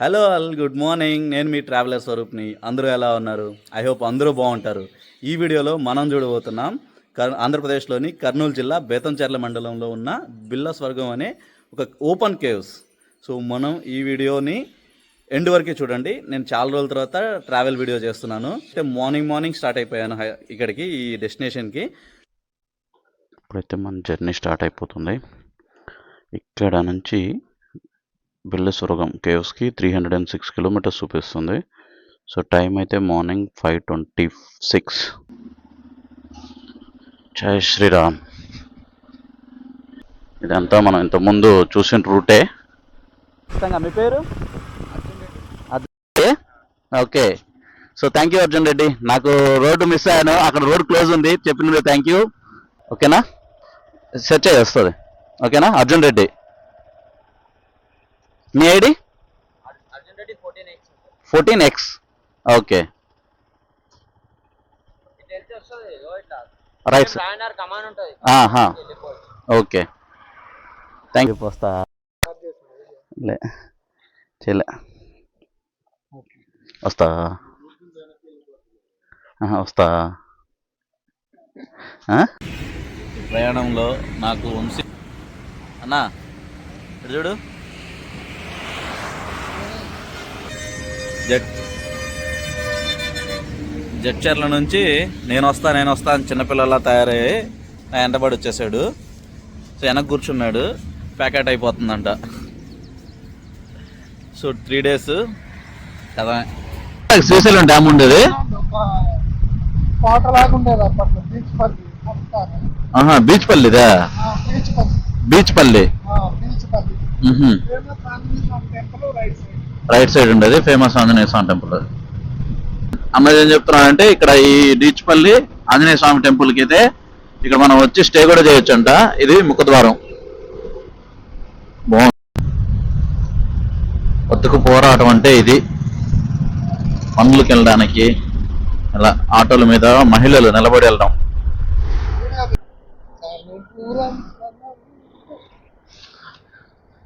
Hello all good morning నేను మీ traveller స్వరూప్ని. అందరూ ఎలా ఉన్నారు? ఐ హోప్ అందరూ బాగుంటారు. ఈ వీడియోలో మనం చూడబోతున్నాం కర్ ఆంధ్రప్రదేశ్లోని కర్నూలు జిల్లా బేతంచెర్ల మండలంలో ఉన్న బిల్ల స్వర్గం అనే ఒక ఓపెన్ కేవ్స్ సో మనం ఈ వీడియోని ఎండ్ వరకే చూడండి. నేను చాలా రోజుల తర్వాత ట్రావెల్ వీడియో చేస్తున్నాను. అంటే మార్నింగ్ మార్నింగ్ స్టార్ట్ అయిపోయాను ఇక్కడికి ఈ డెస్టినేషన్కి ఇప్పుడైతే మన జర్నీ స్టార్ట్ అయిపోతుంది. ఇక్కడ నుంచి Billasurgam కేవ్స్కి three hundred and six kilometers చూపిస్తుంది. సో టైం అయితే మార్నింగ్ ఫైవ్ ట్వంటీ సిక్స్. జై శ్రీరామ్. ఇదంతా మనం ఇంతకుముందు చూసిన రూటే. మీ పేరు? Okay. So thank you Arjun Reddy. నాకు రోడ్డు మిస్ అయ్యాను. అక్కడ రోడ్ క్లోజ్ ఉంది. చెప్పినందుకు థ్యాంక్ యూ ఓకేనా? సెర్చ్ అయ్యి వస్తుంది. ఓకేనా? అర్జున్ రెడ్డి. మీ ID fourteen X okay. Right sir okay. Thank you వస్తా లే. చేయలే వస్తా. వస్తా? ప్రయాణంలో నాకు వంశీ అన్నా ఇటు చూడు. జట్ జడ్చర్ల నుంచి నేను వస్తా నేను వస్తా అని చిన్నపిల్లలా తయారయ్యి నా వెంటబడి వచ్చేసాడు. సో వెనక కూర్చున్నాడు. ప్యాకెట్ అయిపోతుందంట. సో త్రీ డేస్ కదా శ్రీశైలం డ్యామ్ ఉండేది. బీచ్ పల్లి కొడతారు. ఆహా బీచ్ పల్లిదా ఆ, బీచ్ పల్లి. బీచ్ పల్లి. రైట్ సైడ్ ఉండేది ఫేమస్ ఆంజనేయ స్వామి టెంపుల్ అమ్మాయి ఏం చెప్తున్నానంటే ఇక్కడ ఈ బీచ్పల్లి ఆంజనేయ స్వామి టెంపుల్కి అయితే ఇక్కడ మనం వచ్చి స్టే కూడా చేయొచ్చు అంట ఇది ముఖద్వారం బాగుంది బతుకు పోరాటం అంటే ఇది. పనులకు వెళ్ళడానికి ఇలా ఆటోల మీద మహిళలు నిలబడి వెళ్ళడం.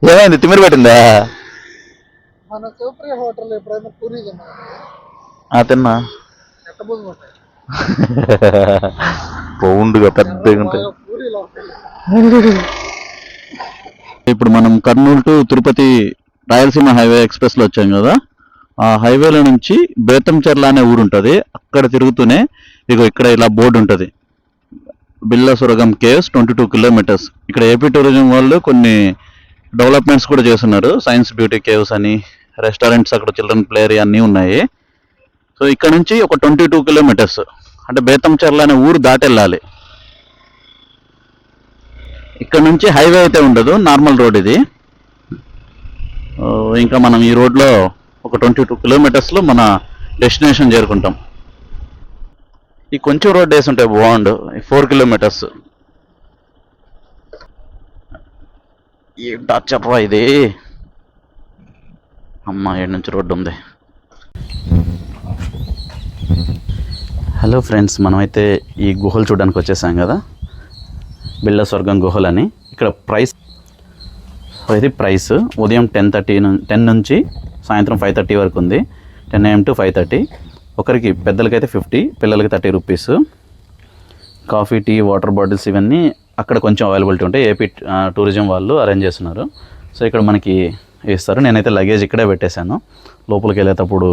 ఏమైంది? తిమ్మిరి పెట్టిందా? మన శివప్రియ హోటల్ ఎప్పుడైనా పూరి తిన్నా. ఉంటాయి రౌండ్గా పెద్దగా ఉంటాయి. ఇప్పుడు మనం కర్నూలు టు తిరుపతి రాయలసీమ హైవే ఎక్స్ప్రెస్లో వచ్చాం కదా. ఆ హైవేలో నుంచి బేతంచెర్ల అనే ఊరు ఉంటుంది. అక్కడ తిరుగుతూనే ఇగో ఇక్కడ ఇలా బోర్డు ఉంటుంది. Billasurgam caves twenty two kilometers. ఇక్కడ ఏపీ టూరిజం వాళ్ళు కొన్ని డెవలప్మెంట్స్ కూడా చేస్తున్నారు. సైన్స్ బ్యూటీ కేవ్స్ అని రెస్టారెంట్స్ అక్కడ చిల్డ్రన్ ప్లే ఏరియా అన్నీ ఉన్నాయి. సో ఇక్కడ నుంచి ఒక ట్వంటీ టూ కిలోమీటర్స్. అంటే బేతంచెర్ల అనే ఊరు దాటెళ్ళాలి ఇక్కడ నుంచి హైవే అయితే ఉండదు నార్మల్ రోడ్ ఇది. ఇంకా మనం ఈ రోడ్లో ఒక ట్వంటీ టూ కిలోమీటర్స్లో మన డెస్టినేషన్ చేరుకుంటాం. ఈ కొంచెం రోడ్ వేసి ఉంటాయి బాగుండు ఫోర్ కిలోమీటర్స్. ఏంటా చెప్పవా ఇది? అమ్మ ఏడు నుంచి రోడ్డు ఉంది. హలో ఫ్రెండ్స్ మనమైతే ఈ గుహలు చూడడానికి వచ్చేసాం కదా? బిళ్ళ స్వర్గం గుహలని. ఇక్కడ ప్రైస్ ఇది ప్రైస్. ఉదయం టెన్ థర్టీ టెన్ నుంచి సాయంత్రం ఫైవ్ థర్టీ వరకు ఉంది. Ten AM to five thirty. ఒకరికి పెద్దలకైతే ఫిఫ్టీ పిల్లలకి thirty rupees. Coffee tea water bottles ఇవన్నీ అక్కడ కొంచెం అవైలబిలిటీ ఉంటాయి ఏపీ టూరిజం వాళ్ళు అరేంజ్ చేస్తున్నారు. సో ఇక్కడ మనకి వేస్తారు నేనైతే లగేజ్ ఇక్కడే పెట్టేశాను. లోపలికి వెళ్ళేటప్పుడు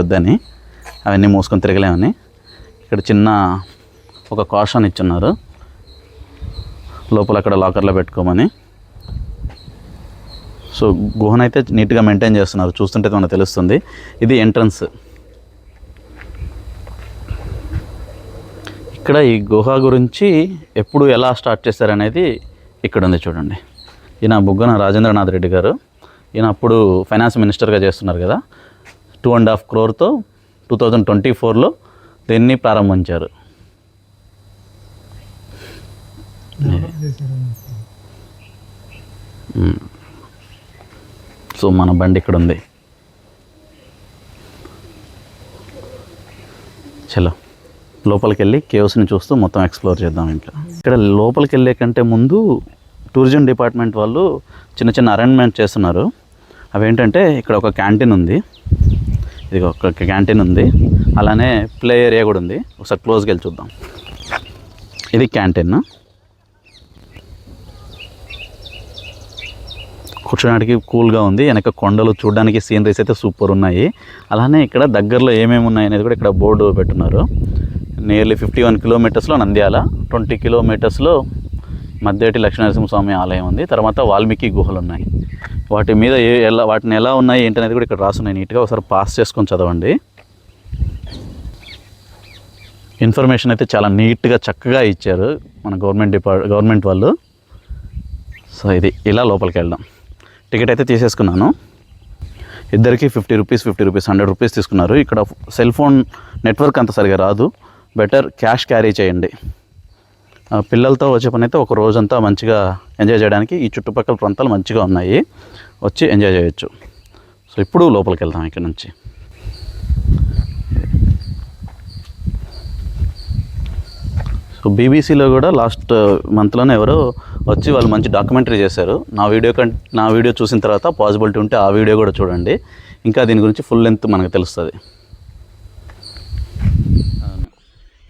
వద్దని అవన్నీ మూసుకొని తిరగలేమని. ఇక్కడ చిన్న ఒక కాషన్ ఇచ్చున్నారు. లోపల అక్కడ లాకర్లో పెట్టుకోమని. సో గుహనైతే నీట్గా మెయింటైన్ చేస్తున్నారు. చూస్తుంటే మనకు తెలుస్తుంది. ఇది ఎంట్రన్స్ ఇక్కడ ఈ గుహ గురించి ఎప్పుడు ఎలా స్టార్ట్ చేశారనేది ఇక్కడ ఉంది చూడండి. ఈయన బుగ్గన రాజేంద్రనాథ్ రెడ్డి గారు. ఈయన అప్పుడు ఫైనాన్స్ మినిస్టర్గా చేస్తున్నారు కదా. టూ అండ్ హాఫ్ క్రోర్తో టూ థౌజండ్ ట్వంటీ ఫోర్లో దీన్ని ప్రారంభించారు. Hmm. సో మన బండి ఇక్కడ ఉంది. చలో లోపలికి వెళ్ళి కేవ్స్ని చూస్తూ మొత్తం ఎక్స్ప్లోర్ చేద్దాం ఇంకా ఇక్కడ లోపలికి వెళ్ళే కంటే ముందు టూరిజం డిపార్ట్మెంట్ వాళ్ళు చిన్న చిన్న అరేంజ్మెంట్ చేస్తున్నారు. అవేంటంటే ఇక్కడ ఒక క్యాంటీన్ ఉంది. ఇది ఒక క్యాంటీన్ ఉంది. అలానే ప్లే ఏరియా కూడా ఉంది. ఒకసారి క్లోజ్కి వెళ్ళి చూద్దాం. ఇది క్యాంటీన్. కూర్చోడానికి కూల్గా ఉంది. వెనక కొండలు చూడడానికి సీనరీస్ అయితే సూపర్ ఉన్నాయి. అలానే ఇక్కడ దగ్గరలో ఏమేమి ఉన్నాయి అనేది కూడా ఇక్కడ బోర్డు పెట్టున్నారు. నియర్లీ ఫిఫ్టీ వన్ కిలోమీటర్స్లో నంద్యాల ట్వంటీ కిలోమీటర్స్లో మధ్యటి లక్ష్మీనరసింహస్వామి ఆలయం ఉంది. తర్వాత వాల్మీకి గుహలు ఉన్నాయి వాటి మీద ఏ ఎలా వాటిని ఎలా ఉన్నాయి ఏంటనేది కూడా ఇక్కడ రాసున్నాయి. నీట్గా ఒకసారి పాస్ చేసుకొని చదవండి. ఇన్ఫర్మేషన్ అయితే చాలా నీట్గా చక్కగా ఇచ్చారు మన గవర్నమెంట్ డిపార్ట్ గవర్నమెంట్ వాళ్ళు. సో ఇది ఇలా లోపలికి వెళ్దాం. టికెట్ అయితే తీసేసుకున్నాను. ఇద్దరికి fifty rupees fifty rupees hundred rupees తీసుకున్నారు. ఇక్కడ సెల్ ఫోన్ నెట్వర్క్ అంత సరిగా రాదు. బెటర్ క్యాష్ క్యారీ చేయండి. పిల్లలతో వచ్చే పని అయితే ఒక రోజంతా మంచిగా ఎంజాయ్ చేయడానికి ఈ చుట్టుపక్కల ప్రాంతాలు మంచిగా ఉన్నాయి. వచ్చి ఎంజాయ్ చేయొచ్చు. సో ఇప్పుడు లోపలికి వెళ్దాం ఇక్కడ నుంచి. సో బీబీసీలో కూడా లాస్ట్ మంత్లోనే ఎవరో వచ్చి వాళ్ళు మంచి డాక్యుమెంటరీ చేశారు. నా వీడియో కం నా వీడియో చూసిన తర్వాత పాసిబిలిటీ ఉంటే ఆ వీడియో కూడా చూడండి. ఇంకా దీని గురించి ఫుల్ లెంత్ మనకు తెలుస్తుంది.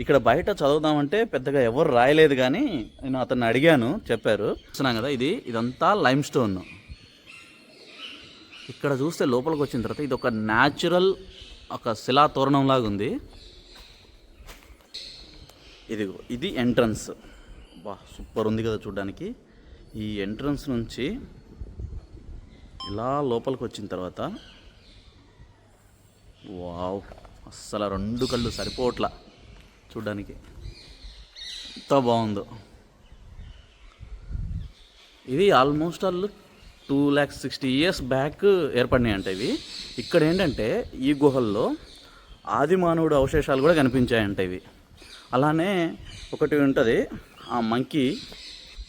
ఇక్కడ బయట చదువుదామంటే పెద్దగా ఎవరు రాయలేదు కానీ నేను అతన్ని అడిగాను చెప్పారు. చూస్తున్నాం కదా ఇది ఇదంతా లైమ్ స్టోన్ ఇక్కడ చూస్తే లోపలికి వచ్చిన తర్వాత ఇది ఒక న్యాచురల్ ఒక శిలా తోరణం లాగా ఉంది. ఇదిగో ఇది ఎంట్రన్స్ బా సూపర్ ఉంది కదా చూడడానికి. ఈ ఎంట్రన్స్ నుంచి ఇలా లోపలికి వచ్చిన తర్వాత వావ్ అస్సలు రెండు కళ్ళు సరిపోవట్లా. చూడ్డానికి. ఎంత బాగుందో. ఇది almost all two lakhs sixty years back ఏర్పడినాయి అంట ఇవి. ఇక్కడ ఏంటంటే ఈ గుహల్లో ఆది మానవుడు అవశేషాలు కూడా కనిపించాయంట ఇవి. అలానే ఒకటి ఉంటుంది ఆ మంకీ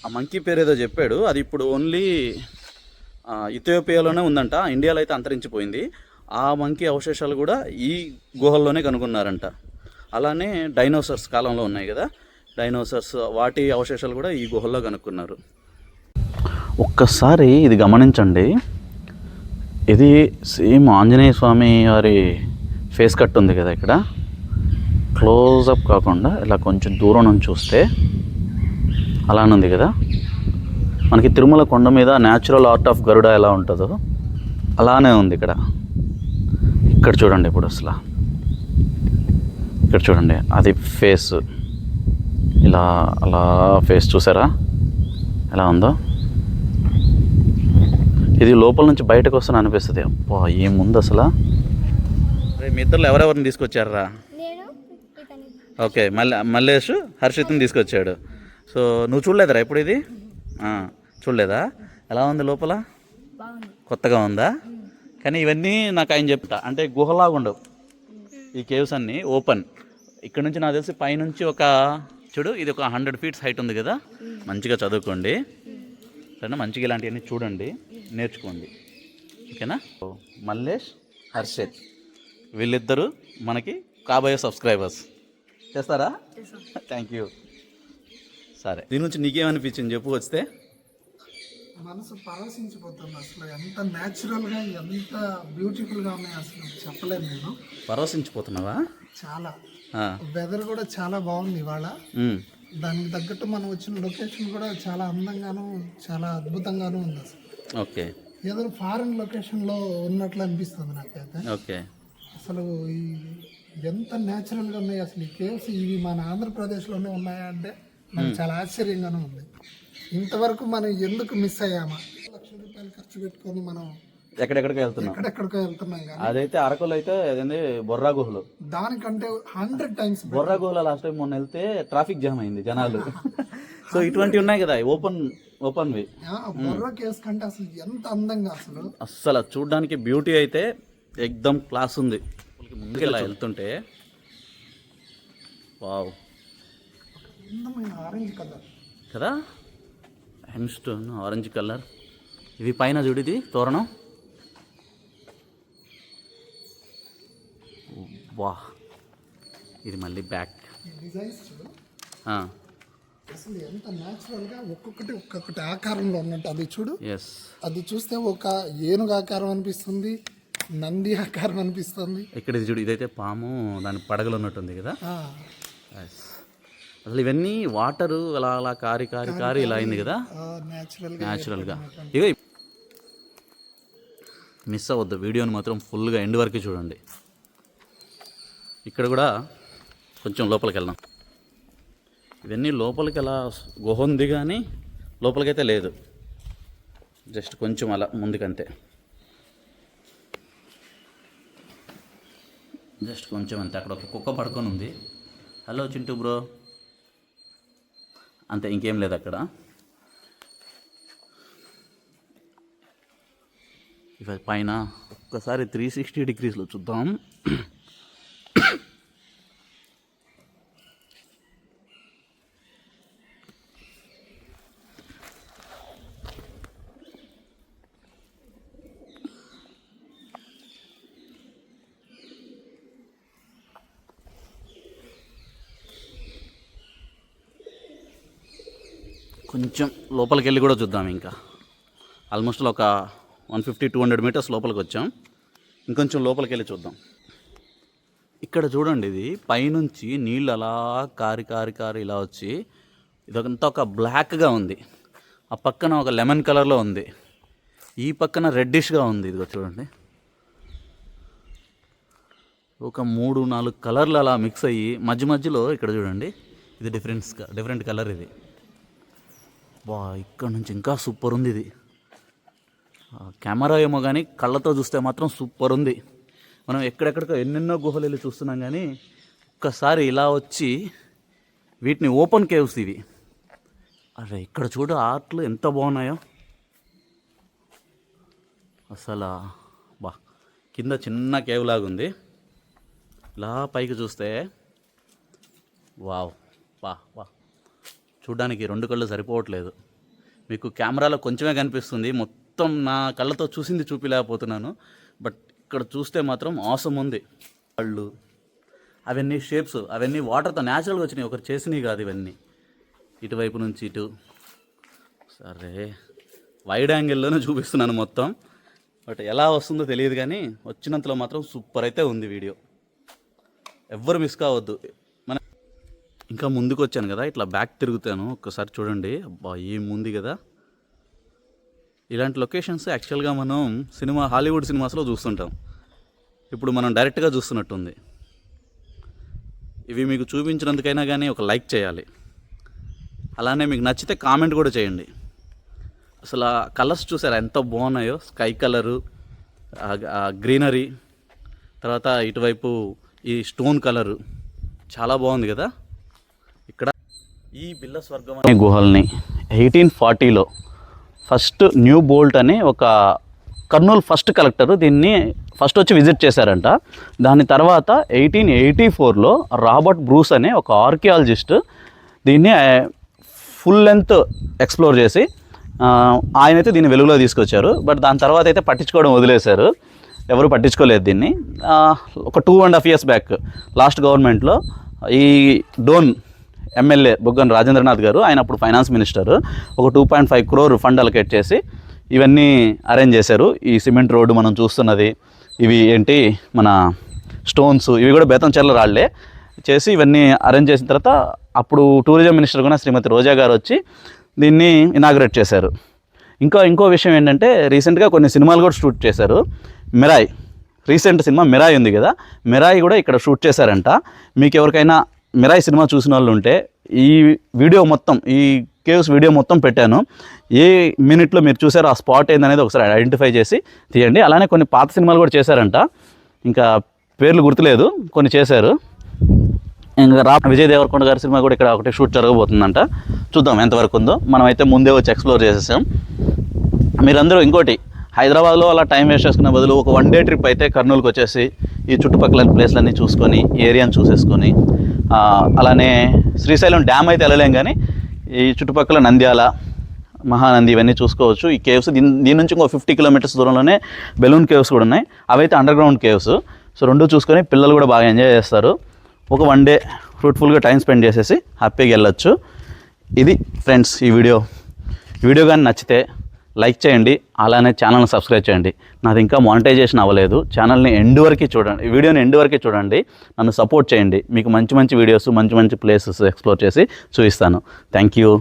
ఆ మంకీ పేరు ఏదో చెప్పాడు. అది ఇప్పుడు ఓన్లీ ఇథియోపియాలోనే ఉందంట ఇండియాలో అయితే అంతరించిపోయింది. ఆ మంకీ అవశేషాలు కూడా ఈ గుహల్లోనే కనుగొన్నారంట అలానే డైనోసర్స్ కాలంలో ఉన్నాయి కదా. డైనోసర్స్ వాటి అవశేషాలు కూడా ఈ గుహల్లో కనుక్కున్నారు. ఒక్కసారి ఇది గమనించండి. ఇది సేమ్ ఆంజనేయ స్వామి వారి ఫేస్ కట్ ఉంది కదా ఇక్కడ. క్లోజప్ కాకుండా ఇలా కొంచెం దూరం నుంచి చూస్తే అలానే ఉంది కదా. మనకి తిరుమల కొండ మీద న్యాచురల్ ఆర్ట్ ఆఫ్ గరుడ ఎలా ఉంటుందో అలానే ఉంది ఇక్కడ. ఇక్కడ చూడండి ఇప్పుడు అసలు. ఇక్కడ చూడండి. అది ఫేస్ ఇలా అలా ఫేస్ చూసారా? ఎలా ఉందో? ఇది లోపల నుంచి బయటకు వస్తున్నా అనిపిస్తుంది. అబ్బా ఏముంది అసలు? అరే మీ ఇద్దరు ఎవరెవరిని తీసుకొచ్చారా? ఓకే మల్లె మల్లేష్ హర్షిత్ని తీసుకొచ్చాడు. సో నువ్వు చూడలేదురా ఇప్పుడు ఇది? ఆ, చూడలేదా? ఎలా ఉంది లోపల? బాగుంది. కొత్తగా ఉందా? కానీ ఇవన్నీ నాకు ఆయన చెప్తా. అంటే గుహలాగా ఉండవు ఈ కేవ్స్ అన్నీ ఓపెన్. ఇక్కడ నుంచి నాకు తెలిసి పైనుంచి ఒక చూడు ఇది ఒక హండ్రెడ్ ఫీట్స్ హైట్ ఉంది కదా? మంచిగా చదువుకోండి. సరేనా? మంచిగా ఇలాంటివన్నీ చూడండి. నేర్చుకోండి. ఓకేనా? మల్లేష్ హర్షిత్. వీళ్ళిద్దరూ మనకి కాబోయే సబ్స్క్రైబర్స్ చేస్తారా? థ్యాంక్ యూ సరే. దీని నుంచి నీకేమనిపించింది? చెప్పు వస్తే. మనసు పరవశించిపోతుంది అసలు. ఎంత న్యాచురల్గా ఎంత బ్యూటిఫుల్గా ఉన్నాయి అసలు చెప్పలేను నేను. పరవశించిపోతున్నావా? చాలా. వెదర్ కూడా చాలా బాగుంది ఇవాళ. దానికి తగ్గట్టు మనం వచ్చిన లొకేషన్ కూడా చాలా అందంగాను చాలా అద్భుతంగాను ఉంది అసలు. ఓకే. ఏదో ఫారెన్ లొకేషన్లో ఉన్నట్లు అనిపిస్తుంది నాకైతే. ఓకే. అసలు ఈ ఎంత న్యాచురల్గా ఉన్నాయి అసలు ఈ కేవ్స్ ఇవి మన ఆంధ్రప్రదేశ్లోనే ఉన్నాయా అంటే నాకు చాలా ఆశ్చర్యంగానే ఉంది. ఇంతవరకు మనం ఎందుకు మిస్ అయ్యామా? లక్ష రూపాయలు ఖర్చు పెట్టుకొని మనం ఎక్కడెక్కడికి వెళ్తున్నాం. ఎక్కడెక్కడికో వెళ్తున్నాం కానీ అదైతే అరకులో అయితే అదేంది బొర్రా గుహలు. దానికంటే హండ్రెడ్ టైమ్స్ బొర్రా గుహలో లాస్ట్ టైం మొన్న వెళ్తే ట్రాఫిక్ జామ్ అయింది జనాలు. సో ఇటువంటివి ఉన్నాయి కదా ఓపెన్ ఓపెన్వి బొర్రా కేవ్స్ కంటే అసలు ఎంత అందంగా అసలు. అస్సలు చూడడానికి బ్యూటీ అయితే ఎక్దమ్ క్లాస్ ఉంది. ముందుకు ఇలా వెళ్తుంటే వావ్. అందమైన ఆరెంజ్ కలర్. కదా? Hand stone orange colour. ఇది పైన చూడు ఇది తోరణం. వా ఇది మళ్ళీ బ్యాక్. డిజైన్స్. అసలు ఎంత న్యాచురల్గా ఒక్కొక్కటి ఒక్కొక్కటి ఆకారంలో ఉన్నట్టు. అది చూడు. ఎస్ అది చూస్తే ఒక ఏనుగు ఆకారం అనిపిస్తుంది నంది ఆకారం అనిపిస్తుంది. ఇక్కడ ఇది చూడు ఇదైతే పాము దాని పడగలు ఉన్నట్టుంది కదా. అసలు ఇవన్నీ వాటరు అలా అలా కారి కారి కారి ఇలా అయింది కదా? న్యాచురల్గా ఇగో మిస్ అవ్వద్దు. వీడియోని మాత్రం ఫుల్గా ఎండ్ వరకు చూడండి. ఇక్కడ కూడా కొంచెం లోపలికి వెళ్దాం. ఇవన్నీ లోపలికి అలా గుహ ఉంది కానీ లోపలికైతే లేదు. జస్ట్ కొంచెం అలా ముందుకంతే. జస్ట్ కొంచెం అంతే. అక్కడ ఒక కుక్క పడుకొని ఉంది. Hello Chintu bro. అంతే ఇంకేం లేదు అక్కడ. ఇక పైన ఒక్కసారి త్రీ సిక్స్టీ డిగ్రీస్లో చూద్దాం. కొంచెం లోపలికి వెళ్ళి కూడా చూద్దాం ఇంకా. ఆల్మోస్ట్ ఒక one fifty two hundred meters లోపలికి వచ్చాం ఇంకొంచెం లోపలికి వెళ్ళి చూద్దాం. ఇక్కడ చూడండి ఇది పైనుంచి నీళ్ళు అలా కారి కారి కారి ఇలా వచ్చి ఇదంతా ఒక బ్లాక్గా ఉంది. ఆ పక్కన ఒక లెమన్ కలర్లో ఉంది. ఈ పక్కన రెడ్డిష్గా ఉంది. ఇదిగో చూడండి. ఒక మూడు నాలుగు కలర్లు అలా మిక్స్ అయ్యి మధ్య మధ్యలో ఇక్కడ చూడండి ఇది డిఫరెన్స్ డిఫరెంట్ కలర్ ఇది. బా ఇక్కడ నుంచి ఇంకా సూపర్ ఉంది ఇది. కెమెరా ఏమో కానీ కళ్ళతో చూస్తే మాత్రం సూపర్ ఉంది. మనం ఎక్కడెక్కడికో ఎన్నెన్నో గుహలు వెళ్ళి చూస్తున్నాం కానీ ఒక్కసారి ఇలా వచ్చి వీటిని ఓపెన్ కేవ్స్ ఇవి. అరే ఇక్కడ చూడు ఆర్ట్లు ఎంత బాగున్నాయో. అసలు బా కింద చిన్న కేవ్ లాగా ఉంది. ఇలా పైకి చూస్తే వావ్ వా వా చూడడానికి రెండు కళ్ళు సరిపోవట్లేదు. మీకు కెమెరాలో కొంచెమే కనిపిస్తుంది. మొత్తం నా కళ్ళతో చూసింది చూపిలేకపోతున్నాను. బట్ ఇక్కడ చూస్తే మాత్రం ఆసం ఉంది. కళ్ళు అవన్నీ షేప్స్ అవన్నీ వాటర్తో న్యాచురల్గా వచ్చినాయి. ఒకరు చేసినవి కాదు ఇవన్నీ. ఇటువైపు నుంచి ఇటు. సరే. వైడ్ యాంగిల్లోనే చూపిస్తున్నాను మొత్తం. బట్ ఎలా వస్తుందో తెలియదు కానీ వచ్చినంతలో మాత్రం సూపర్ అయితే ఉంది వీడియో. ఎవ్వరు మిస్ కావద్దు. మన ఇంకా ముందుకు వచ్చాను కదా ఇట్లా బ్యాక్ తిరుగుతాను. ఒక్కసారి చూడండి. అబ్బా ఏం ఉంది కదా. ఇలాంటి లొకేషన్స్ యాక్చువల్గా మనం సినిమా హాలీవుడ్ సినిమాస్లో చూస్తుంటాం. ఇప్పుడు మనం డైరెక్ట్గా చూస్తున్నట్టుంది. ఇవి మీకు చూపించినందుకైనా కానీ ఒక లైక్ చేయాలి. అలానే మీకు నచ్చితే కామెంట్ కూడా చేయండి. అసలు ఆ కలర్స్ చూసారా? ఎంత బాగున్నాయో. స్కై కలరు గ్రీనరీ తర్వాత ఇటువైపు ఈ స్టోన్ కలరు. చాలా బాగుంది కదా? ఇక్కడ ఈ బిల్ల స్వర్గం అనే గుహల్ని ఎయిటీన్ ఫార్టీలో ఫస్ట్ న్యూ బోల్ట్ అని ఒక కర్నూలు ఫస్ట్ కలెక్టర్ దీన్ని ఫస్ట్ వచ్చి విజిట్ చేశారంట. దాని తర్వాత ఎయిటీన్ ఎయిటీ ఫోర్లో రాబర్ట్ బ్రూస్ అనే ఒక ఆర్కియాలజిస్ట్ దీన్ని ఫుల్ లెంత్ ఎక్స్ప్లోర్ చేసి ఆయనైతే దీన్ని వెలుగులో తీసుకొచ్చారు. బట్ దాని తర్వాత అయితే పట్టించుకోవడం వదిలేశారు. ఎవరు పట్టించుకోలేదు దీన్ని. ఒక two and half years back last గవర్నమెంట్లో ఈ డోన్ ఎమ్మెల్యే బుగ్గన్ రాజేంద్రనాథ్ గారు. ఆయన అప్పుడు ఫైనాన్స్ మినిస్టర్. ఒక two point five crore fund allocate చేసి ఇవన్నీ అరేంజ్ చేశారు. ఈ సిమెంట్ రోడ్డు మనం చూస్తున్నది ఇవి ఏంటి మన స్టోన్స్ ఇవి కూడా బేతంచెర్ల రాళ్ళే చేసి ఇవన్నీ అరేంజ్ చేసిన తర్వాత అప్పుడు టూరిజం మినిస్టర్ కూడా శ్రీమతి రోజా గారు వచ్చి దీన్ని ఇనాగ్రేట్ చేశారు. ఇంకా ఇంకో విషయం ఏంటంటే రీసెంట్గా కొన్ని సినిమాలు కూడా షూట్ చేశారు. మిరాయ్ రీసెంట్ సినిమా మిరాయ్ ఉంది కదా మిరాయ్ కూడా ఇక్కడ షూట్ చేశారంట. మీకు ఎవరికైనా మిరాయి సినిమా చూసిన వాళ్ళు ఉంటే ఈ వీడియో మొత్తం ఈ కేవ్స్ వీడియో మొత్తం పెట్టాను. ఏ మినిట్లో మీరు చూసారు ఆ స్పాట్ ఏందనేది ఒకసారి ఐడెంటిఫై చేసి తీయండి. అలానే కొన్ని పాత సినిమాలు కూడా చేశారంట. ఇంకా పేర్లు గుర్తులేదు కొన్ని చేశారు. ఇంకా రా విజయ్ దేవరకొండ గారి సినిమా కూడా ఇక్కడ ఒకటి షూట్ జరగబోతుందంట. చూద్దాం ఎంతవరకు ఉందో. మనం అయితే ముందే వచ్చి ఎక్స్ప్లోర్ చేసేసాం. మీరందరూ ఇంకోటి హైదరాబాద్లో అలా టైం వేస్ట్ చేసుకునే బదులు ఒక వన్ డే ట్రిప్ అయితే కర్నూలుకి వచ్చేసి ఈ చుట్టుపక్కల ప్లేస్లన్నీ చూసుకొని ఈ ఏరియాని చూసేసుకొని అలానే శ్రీశైలం డ్యామ్ అయితే వెళ్ళలేం కానీ ఈ చుట్టుపక్కల నంద్యాల మహానంది ఇవన్నీ చూసుకోవచ్చు. ఈ కేవ్స్ దీని దీని నుంచి ఇంకో ఫిఫ్టీ కిలోమీటర్స్ దూరంలోనే బెలూన్ కేవ్స్ కూడా ఉన్నాయి. అవైతే అండర్ గ్రౌండ్ కేవ్స్. సో రెండు చూసుకొని పిల్లలు కూడా బాగా ఎంజాయ్ చేస్తారు. ఒక వన్ డే ఫ్రూట్ఫుల్గా టైం స్పెండ్ చేసేసి హ్యాపీగా వెళ్ళొచ్చు. ఇది ఫ్రెండ్స్ ఈ వీడియో. వీడియో కానీ నచ్చితే లైక్ చేయండి అలానే ఛానల్ని సబ్స్క్రైబ్ చేయండి. నాది ఇంకా మానిటైజేషన్ అవ్వలేదు. ఛానల్ని ఎండ్ వరకు చూడండి వీడియోని ఎండ్ వరకు చూడండి. నన్ను సపోర్ట్ చేయండి. మీకు మంచి మంచి వీడియోస్ మంచి మంచి ప్లేసెస్ ఎక్స్ప్లోర్ చేసి చూపిస్తాను. Thank you